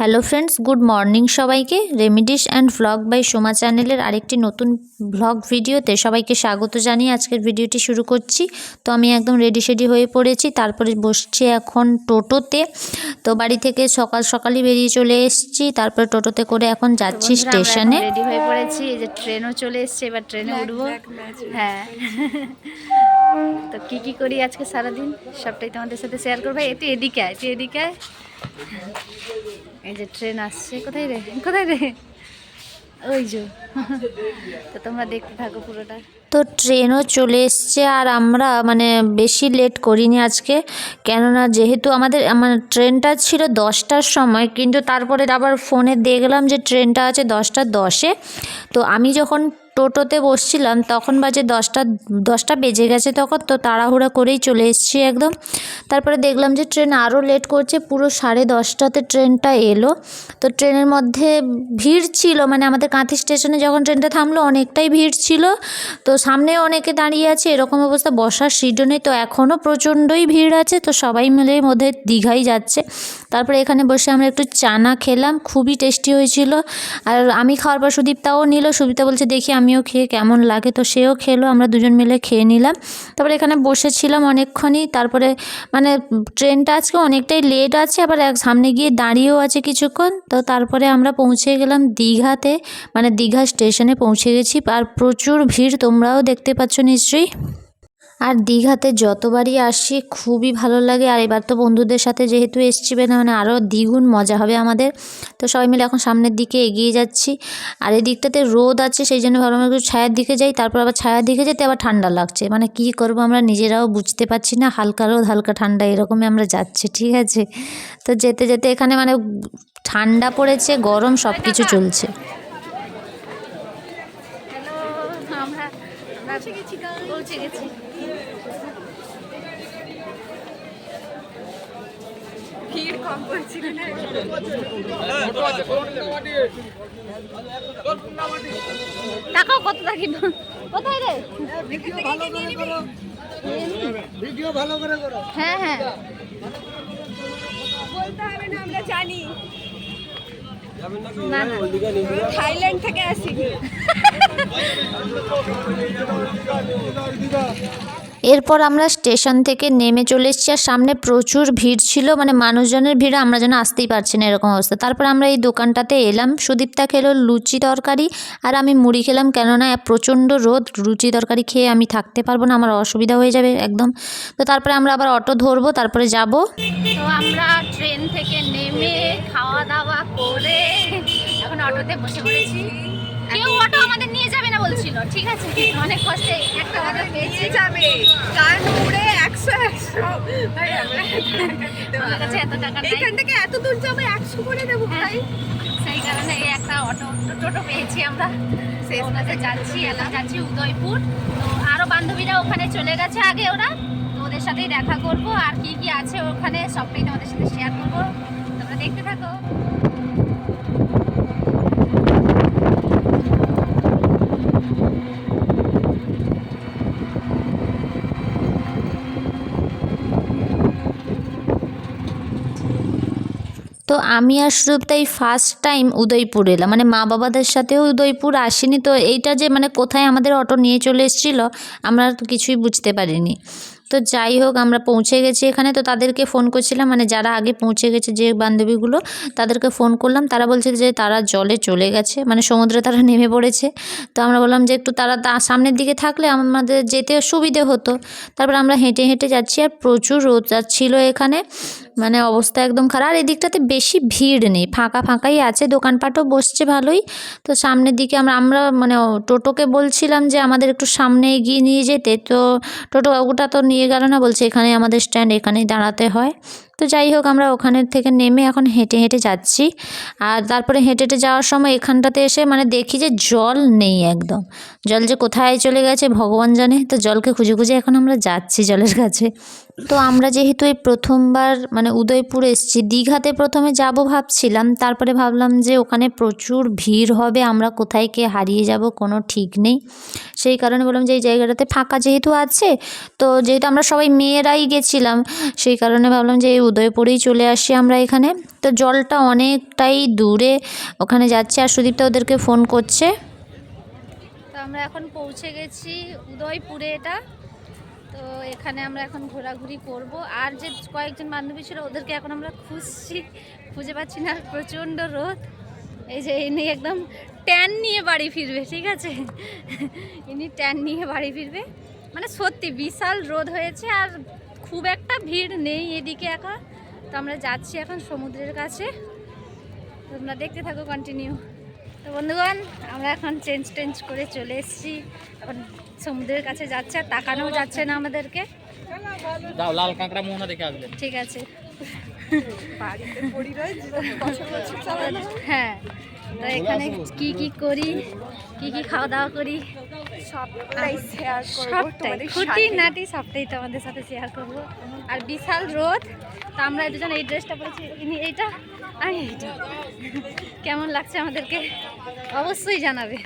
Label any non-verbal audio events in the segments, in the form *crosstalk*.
Hello friends good morning সবাইকে। Remedies and vlog by Soma চ্যানেলের আরেকটি নতুন ভ্লগ ভিডিওতে সবাইকে স্বাগত জানিয়ে আজকের ভিডিওটি শুরু করছি। তো আমি একদম রেডি সেডি হয়ে পড়েছি তারপরে বসছি এখন টোটোতে। তো বাড়ি থেকে সকাল সকালই বেরিয়ে চলে এসেছি তারপরে টোটোতে করে এখন যাচ্ছি স্টেশনে। রেডি হয়ে পড়েছি এই যে ট্রেনও চলে এসছে এবার ট্রেনে উঠবো। হ্যাঁ। তো কী কী করি আজকে সারাদিন? সবটাই তোমাদের সাথে শেয়ার করব। এই তুই এদিকে আয় তুই এদিকে আয়। এই যে ট্রেন আসছে। কোথায় রে? কোথায় রে? ওই যে। তো তোমরা দেখতে থাকো পুরোটা। তো ট্রেনও চলে এসছে আর আমরা মানে বেশি লেট করিনি আজকে। কেননা যেহেতু আমাদের, আমার ট্রেনটা ছিল দশটার সময়, কিন্তু তারপরে আবার ফোনে দেখলাম যে ট্রেনটা আছে দশটা দশে। তো আমি যখন টোটোতে বসছিলাম, তখন বাজে দশটা দশটা বেজে গেছে তখন, তো তাড়াহুড়া করেই চলে এসেছি একদম। তারপরে দেখলাম যে ট্রেন আরও লেট করছে, পুরো সাড়ে দশটাতে ট্রেনটা এলো। তো ট্রেনের মধ্যে ভিড় ছিল মানে আমাদের কাঁথি স্টেশনে যখন ট্রেনটা থামলো, অনেকটাই ভিড় ছিল। তো সামনে অনেকে দাঁড়িয়ে আছে, এরকম অবস্থা, বসার সিটও নেই। তো এখনও প্রচণ্ডই ভিড় আছে, তো সবাই মিলে মধ্যে দীঘাই যাচ্ছে। তারপরে এখানে বসে আমরা একটু চানা খেলাম, খুবই টেস্টি হয়েছিল। আর আমি খাওয়ার পর সুদীপ্তাও নিল সুদীপ্তা বলছে, দেখি আমিও খেয়ে কেমন লাগে। তো সেও খেলো, আমরা দুজন মিলে খেয়ে নিলাম। তারপরে এখানে বসেছিলাম অনেকক্ষণই, তারপরে মানে ট্রেনটা আজকে অনেকটাই লেট আছে, আবার এক সামনে গিয়ে দাঁড়িয়েও আছে কিছুক্ষণ। তো তারপরে আমরা পৌঁছে গেলাম দীঘাতে মানে দীঘা স্টেশনে পৌঁছে গেছি। আর প্রচুর ভিড়, তোমরাও দেখতে পাচ্ছ নিশ্চয়ই। আর দীঘাতে যতবারই আসি খুবই ভালো লাগে। আর এবার তো বন্ধুদের সাথে যেহেতু এসছি না মানে আরও দ্বিগুণ মজা হবে আমাদের। তো সবাই মিলে এখন সামনের দিকে এগিয়ে যাচ্ছি। আর এই দিকটাতে রোদ আছে, সেই জন্য ভাবলাম একটু ছায়ার দিকে যাই। তারপর আবার ছায়ার দিকে যেতে আবার ঠান্ডা লাগছে। মানে কি করব আমরা নিজেরাও বুঝতে পারছি না, হালকা রোদ, হালকা ঠান্ডা, এরকমই আমরা যাচ্ছি, ঠিক আছে? তো যেতে যেতে এখানে মানে ঠান্ডা পড়েছে, গরম সব কিছু চলছে পৌঁছে গেছি পৌঁছে গেছি ভিড় কম করছিল না টাকাও কত থাকি? কোথায় রে? ভিডিও ভালো করে করো। হ্যাঁ হ্যাঁ। বলতে হবে না আমরা জানি। থাইল্যান্ড থেকে আসি। *laughs* এরপর আমরা স্টেশন থেকে নেমে চলে এসেছি আর সামনে প্রচুর ভিড় ছিল মানে মানুষজনের ভিড়ে আমরা যেন আসতেই পারছি না এরকম অবস্থা। তারপর আমরা এই দোকানটাতে এলাম সুদীপ্তা খেলো লুচি তরকারি আর আমি মুড়ি খেলাম, কেননা প্রচণ্ড রোদ, লুচি তরকারি খেয়ে আমি থাকতে পারব না, আমার অসুবিধা হয়ে যাবে একদম। তো তারপরে আমরা আবার অটো ধরবো, তারপরে যাব। তো আমরা ট্রেন থেকে নেমে খাওয়া দাওয়া করে এখন অটোতে বসে পড়েছি। কেউ অটো আমাদের নিয়ে যাবে না বলছিল ঠিক আছে? অনেক কষ্টে একটা অটো পেয়েছি। যাবে। গান উড়ে একশো একশো। ভাই আমরা আমার কাছে এত টাকা এখান থেকে এত দূর যাব একশো করে দেবো ভাই। সেই কারণে এই একটা অটো টোটো পেয়েছি আমরা। সেই ওটাতে যাচ্ছি এখন যাচ্ছি উদয়পুর। তো আরও বান্ধবীরা ওখানে চলে গেছে আগে ওরা। তো ওদের সাথেই দেখা করব আর কি কি আছে ওখানে সবটাই তোমাদের সাথে শেয়ার করব। তোমরা দেখতে থাকো। তো আমি আর সুদীপ্তাই ফার্স্ট টাইম উদয়পুর এলাম। মানে মা বাবাদের সাথেও উদয়পুর আসিনি। তো এইটা যে মানে কোথায় আমাদের অটো নিয়ে চলে এসেছিল, আমরা তো কিছুই বুঝতে পারিনি। তো যাই হোক, আমরা পৌঁছে গেছি এখানে। তো তাদেরকে ফোন করছিলাম মানে যারা আগে পৌঁছে গেছে যে বান্ধবীগুলো, তাদেরকে ফোন করলাম। তারা বলছে যে তারা জলে চলে গেছে মানে সমুদ্রে তারা *laughs* নেমে পড়েছে। তো আমরা বললাম যে একটু তারা সামনের দিকে থাকলে আমাদের যেতে সুবিধে হতো। তারপর আমরা হেঁটে হেঁটে যাচ্ছি আর প্রচুর রোদ যাচ্ছিল এখানে। মানে অবস্থা একদম খারাপ। আর এদিকটাতে বেশি ভিড় নেই, ফাঁকা ফাঁকাই আছে, দোকানপাটও বসছে ভালোই। তো সামনের দিকে আমরা আমরা মানে টোটোকে বলছিলাম যে আমাদের একটু সামনে এগিয়ে নিয়ে যেতে। তো টোটো ওটা তো নিয়ে গেল না বলছে এখানে আমাদের স্ট্যান্ড এখানেই দাঁড়াতে হয়। তো যাই হোক, আমরা ওখানের থেকে নেমে এখন হেঁটে হেঁটে যাচ্ছি। আর তারপরে হেঁটে হেঁটে যাওয়ার সময় এখানটাতে এসে মানে দেখি যে জল নেই একদম। জল যে কোথায় চলে গেছে ভগবান জানে। তো জলকে খুঁজে খুঁজে এখন আমরা যাচ্ছি জলের কাছে। তো আমরা যেহেতু এই প্রথমবার মানে উদয়পুর এসেছি, দীঘাতে প্রথমে যাব ভাবছিলাম। তারপরে ভাবলাম যে ওখানে প্রচুর ভিড় হবে, আমরা কোথায় কে হারিয়ে যাব কোনো ঠিক নেই। সেই কারণে বললাম যে এই জায়গাটাতে ফাঁকা যেহেতু আছে, তো যেহেতু আমরা সবাই মেয়েরাই গেছিলাম, সেই কারণে ভাবলাম যে এই উদয়পুরেই চলে আসি আমরা এখানে। তো জলটা অনেকটাই দূরে ওখানে যাচ্ছে আর সুদীপটা ওদেরকে ফোন করছে। তো আমরা এখন পৌঁছে গেছি উদয়পুরে এটা। তো এখানে আমরা এখন ঘোরাঘুরি করব। আর যে কয়েকজন বান্ধবী ছিল ওদেরকে এখন আমরা খুঁজছি। খুঁজে পাচ্ছি না, প্রচণ্ড রোদ। এই যে ইনি একদম ট্যান নিয়ে বাড়ি ফিরবে, ঠিক আছে? ইনি ট্যান নিয়ে বাড়ি ফিরবে। মানে সত্যি বিশাল রোদ হয়েছে আর খুব একটা ভিড় নেই এদিকে একা। তো আমরা যাচ্ছি এখন সমুদ্রের কাছে। তোমরা দেখতে থাকো কন্টিনিউ তো বন্ধুগণ আমরা এখন চেঞ্জ টেঞ্জ করে চলে এসেছি। এখন সমুদ্রের কাছে যাচ্ছে আর তাকানো যাচ্ছে না আমাদেরকে। লাল কাঁকড়া মোহনা দেখে আসবেন ঠিক আছে। হ্যাঁ। তো এখানে কি কি করি কি কি খাওয়া দাওয়া করি? সবটাই শেয়ার সবটাই খুঁটি নাটি সবটাই তোমাদের সাথে শেয়ার করব। আর বিশাল রোদ তো আমরা দুজন এই ড্রেসটা পরেছি। ইনি এইটা আর এইটা। কেমন লাগছে আমাদেরকে? অবশ্যই জানাবে।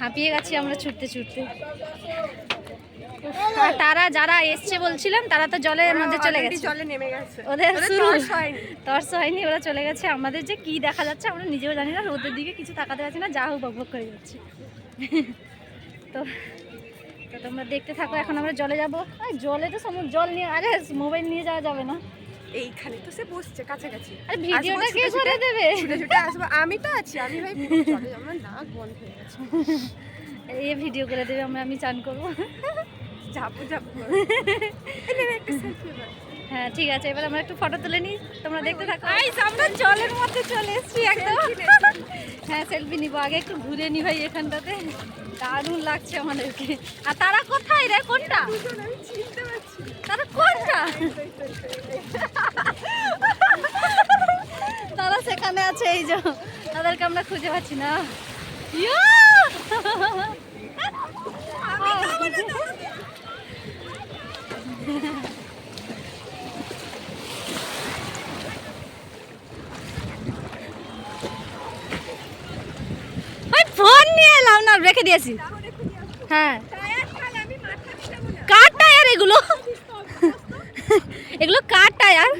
হাঁপিয়ে গেছি আমরা ছুটতে ছুটতে। আর তারা যারা এসছে বলছিলাম তারা তো জলের মধ্যে চলে গেছে। জলে নেমে গেছে। ওদের শুরু। তর্স হয়নি। ওরা চলে গেছে। আমাদের যে কি দেখা যাচ্ছে আমরা নিজেও জানি না। রোদের দিকে কিছু তাকাতে পারছি না যা হোক বকবক করে যাচ্ছি। তো তো তোমরা দেখতে থাকো এখন আমরা জলে যাব। জলে তো সমুদ্র জল নিয়ে আরে মোবাইল নিয়ে যাওয়া যাবে না। এইখানে তো সে বসছে কাছাকাছি। আর ভিডিওটা কে করে দেবে? ছুটে ছুটে আসব। আমি তো আছি। আমি ভাই জলে আমার নাক বন্ধ হয়ে গেছে। এই ভিডিও করে দেবে আমরা আমি চান করব। Selfie এবার। হ্যাঁ ঠিক আছে এবার আমরা একটু ফটো তুলে নিই। তোমরা দেখতে থাকো। আমরা জলের মধ্যে চলে এসেছি একদম। হ্যাঁ সেলফি নিবো। আগে একটু ঘুরে নি ভাই এখানটাতে। দারুণ লাগছে আমাদেরকে। আর তারা কোথায় রে? কোনটা। তারা কোনটা? তারা সেখানে আছে এই যে। তাদেরকে আমরা খুঁজে পাচ্ছি না। ইয়া! ওই ফোন নিয়ে এলাম না, রেখে দিয়েছি। হ্যাঁ। কার টায়ার এগুলো? এগুলো কার টায়ার?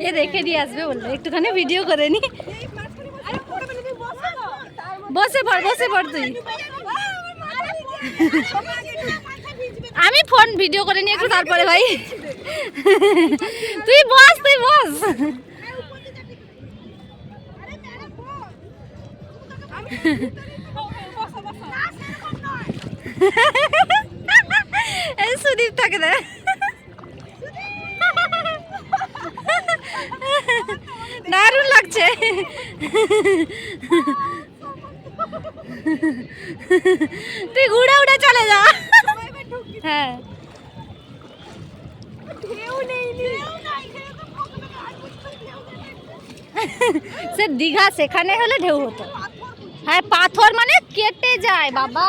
এ রেখে দিয়ে আসবে বলল একটুখানি ভিডিও করে নি এই মাঝখানে বসে- আরে, ফটো পেলে তুমি বসো না। তার মধ্যে- বসে পড় বসে পড় তুই না। আমি ফোন ভিডিও করে নিয়ে একটু তারপরে ভাই তুই বস তুই বস। না, সুদীপ থাকে দে দারুণ লাগছে তুই ঘুরে উড়ে চলে যা। হ্যাঁ। সে দীঘা, সেখানে হলে ঢেউ হতো। হ্যাঁ পাথর মানে কেটে যায়, বাবা।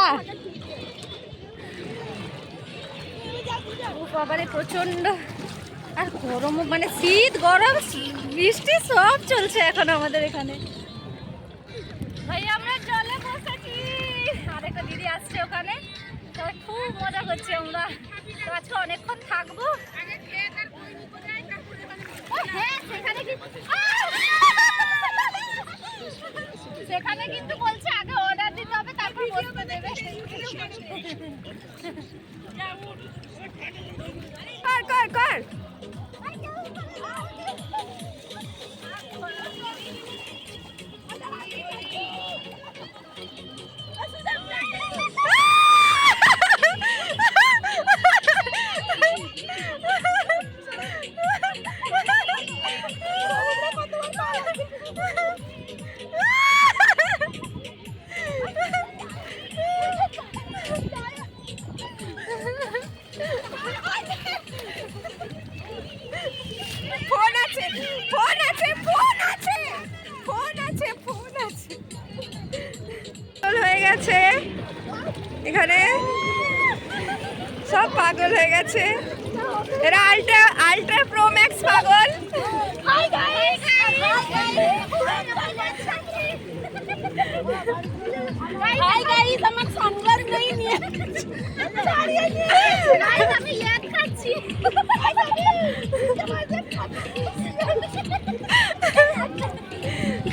বাবারে প্রচণ্ড আর গরমও মানে শীত, গরম, বৃষ্টি সব চলছে এখন আমাদের এখানে ভাই আমরা জলে বসেছি আর একটা দিদি আসছে ওখানে। তো খুব মজা করছি আমরা। তো আজকে অনেকক্ষণ থাকব। হ্যাঁ সেখানে সেখানে কিন্তু বলছে আগে অর্ডার দিতে হবে তারপর বসতে দেবে। কর, কর, কর। হাই গাইস আমার সানগ্লাস নেই নিয়ে ছাড়িয়ে নিয়ে গাইস আমি ল্যাগ খাচ্ছি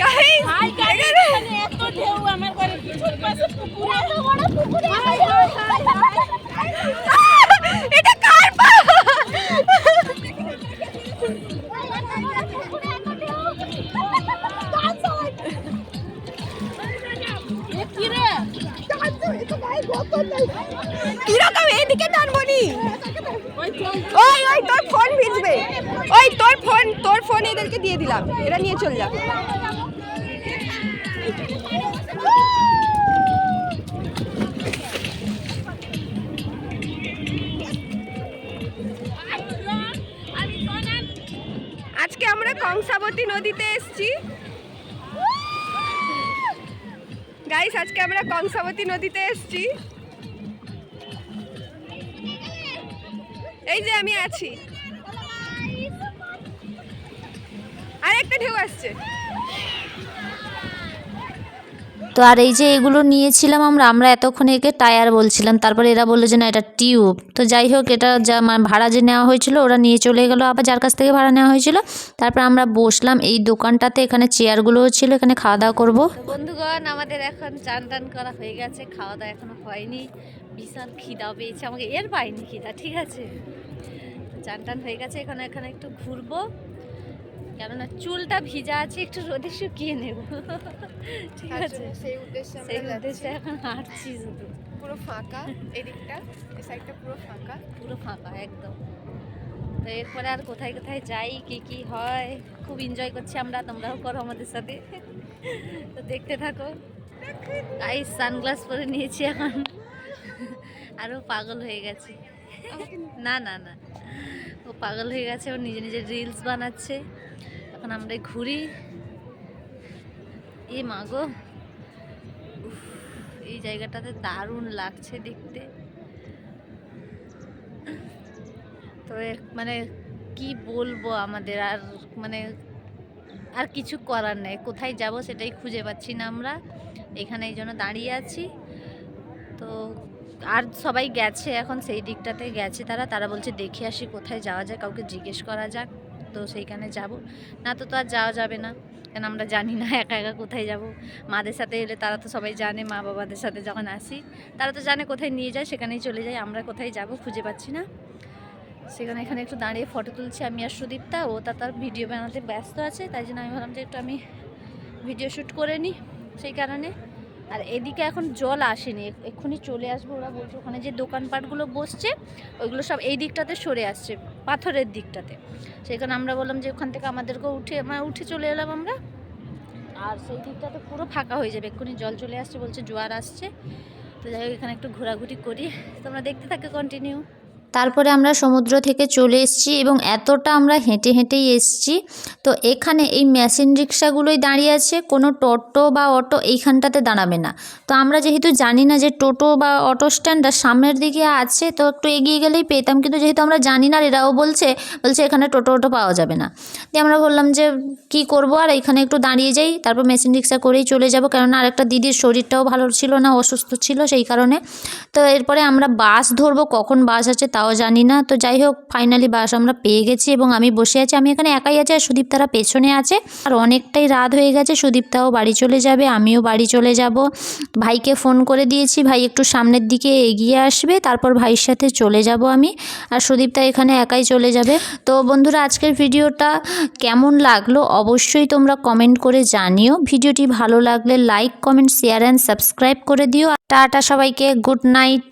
গাইস হাই গাইস এত ঢেউ আমার ঘরে পিছন পাশে পুকুর এত বড় পুকুরে ওই ওই, তোর ফোন ভিজবে। ওই, তোর ফোন তোর ফোন এদেরকে দিয়ে দিলাম। এরা নিয়ে চল যা আজকে আমরা কংসাবতী নদীতে এসেছি। গাইস আজকে আমরা কংসাবতী নদীতে এসেছি। এই যে আমি আছি। আর একটা ঢেউ আসছে। তো আর এই যে এগুলো নিয়েছিলাম আমরা আমরা এতক্ষণ একে টায়ার বলছিলাম তারপরে এরা বলল যে না এটা টিউব। তো যাই হোক এটা যা মানে ভাড়া যে নেওয়া হয়েছিল ওরা নিয়ে চলে গেলো আবার যার কাছ থেকে ভাড়া নেওয়া হয়েছিল তারপর আমরা বসলাম এই দোকানটাতে এখানে চেয়ারগুলোও ছিল এখানে খাওয়া দাওয়া করব। বন্ধুগণ আমাদের এখন চান টান করা হয়ে গেছে খাওয়া দাওয়া এখনও হয়নি। বিশাল খিদা পেয়েছে আমাকে এর পাইনি খিদা ঠিক আছে? চান টান হয়ে গেছে এখানে এখানে একটু ঘুরবো। কেননা চুলটা ভিজা আছে একটু রোদে শুকিয়ে নেব। *laughs* ঠিক আছে? সেই উদ্দেশ্যে সেই উদ্দেশ্যে এখন হাঁটছি শুধু। পুরো ফাঁকা এদিকটা এই সাইডটা পুরো ফাঁকা। পুরো ফাঁকা একদম। তো এরপরে আর কোথায় কোথায় যাই কি কি হয় খুব এনজয় করছি আমরা তোমরাও করো আমাদের সাথে। *laughs* তো দেখতে থাকো। গাই সানগ্লাস পরে নিয়েছি এখন। আরও পাগল হয়ে গেছে। না না না। ও পাগল হয়ে গেছে, ও নিজে নিজে রিলস বানাচ্ছে। এখন আমরা ঘুরি। এ মাগো এই জায়গাটাতে দারুণ লাগছে দেখতে। তো মানে কি বলব আমাদের আর মানে আর কিছু করার নেই। কোথায় যাব সেটাই খুঁজে পাচ্ছি না আমরা। এখানে এই জন্য দাঁড়িয়ে আছি। তো আর সবাই গেছে, এখন সেই দিকটাতে গেছে তারা। তারা বলছে, দেখে আসি কোথায় যাওয়া যায়, কাউকে জিজ্ঞেস করা যাক। তো সেইখানে যাব। না তো তো আর যাওয়া যাবে না, কেন আমরা জানি না *laughs* একা একা কোথায় যাব। মাদের সাথে এলে তারা তো সবাই জানে, মা বাবাদের সাথে যখন আসি, তারা তো জানে কোথায় নিয়ে যায়, সেখানেই চলে যায় আমরা কোথায় যাব খুঁজে পাচ্ছি না। সেখানে এখানে একটু দাঁড়িয়ে ফটো তুলছি, আমি আর সুদীপটা ও তা তার ভিডিও বানাতে ব্যস্ত আছে, তাই জন্য আমি ভাবলাম যে একটু আমি ভিডিও শ্যুট করে নিই সেই কারণে। আর এদিকে এখন জল আসেনি এক্ষুনি চলে আসব, ওরা বলছে ওখানে যে দোকানপাটগুলো বসছে, ওইগুলো সব এই দিকটাতে সরে আসছে, পাথরের দিকটাতে। সেখানে আমরা বললাম যে ওখান থেকে আমাদেরকে উঠে মানে উঠে চলে এলাম আমরা। আর সেই দিকটাতে পুরো ফাঁকা হয়ে যাবে, এক্ষুনি জল চলে আসছে বলছে জোয়ার আসছে। তো যাই হোক, এখানে একটু ঘোরাঘুরি করি, তোমরা দেখতে থাকে কন্টিনিউ তারপরে আমরা সমুদ্র থেকে চলে এসেছি এবং এতটা আমরা হেঁটে হেঁটেই এসেছি। তো এখানে এই মেশিন রিক্সাগুলোই দাঁড়িয়ে আছে, কোনো টোটো বা অটো এইখানটাতে দাঁড়াবে না। তো আমরা যেহেতু জানি না যে টোটো বা অটো স্ট্যান্ডটা সামনের দিকে আছে, তো একটু এগিয়ে গেলেই পেতাম। কিন্তু যেহেতু আমরা জানি না এরাও বলছে বলছে এখানে টোটো অটো পাওয়া যাবে না। দিয়ে আমরা বললাম যে কি করব? আর এখানে একটু দাঁড়িয়ে যাই, তারপর মেশিন রিক্সা করেই চলে যাব। কেননা আরেকটা দিদির শরীরটাও ভালো ছিল না, অসুস্থ ছিল সেই কারণে। তো এরপরে আমরা বাস ধরবো, কখন বাস আছে তাও জানি না। তো যাই হোক ফাইনালি বাস আমরা পেয়ে গেছি এবং আমি বসে আছি। আমি এখানে একাই আছি আর সুদীপ তারা পেছনে আছে। আর অনেকটাই রাত হয়ে গেছে। সুদীপটাও বাড়ি চলে যাবে, আমিও বাড়ি চলে যাব। ভাইকে ফোন করে দিয়েছি, ভাই একটু সামনের দিকে এগিয়ে আসবে, তারপর ভাইয়ের সাথে চলে যাব আমি। আর সুদীপটা এখানে একাই চলে যাবে। তো বন্ধুরা, আজকের ভিডিওটা কেমন লাগল অবশ্যই তোমরা কমেন্ট করে জানিও। ভিডিওটি ভালো লাগলে like comment share and subscribe করে দিও। টাটা সবাইকে গুড নাইট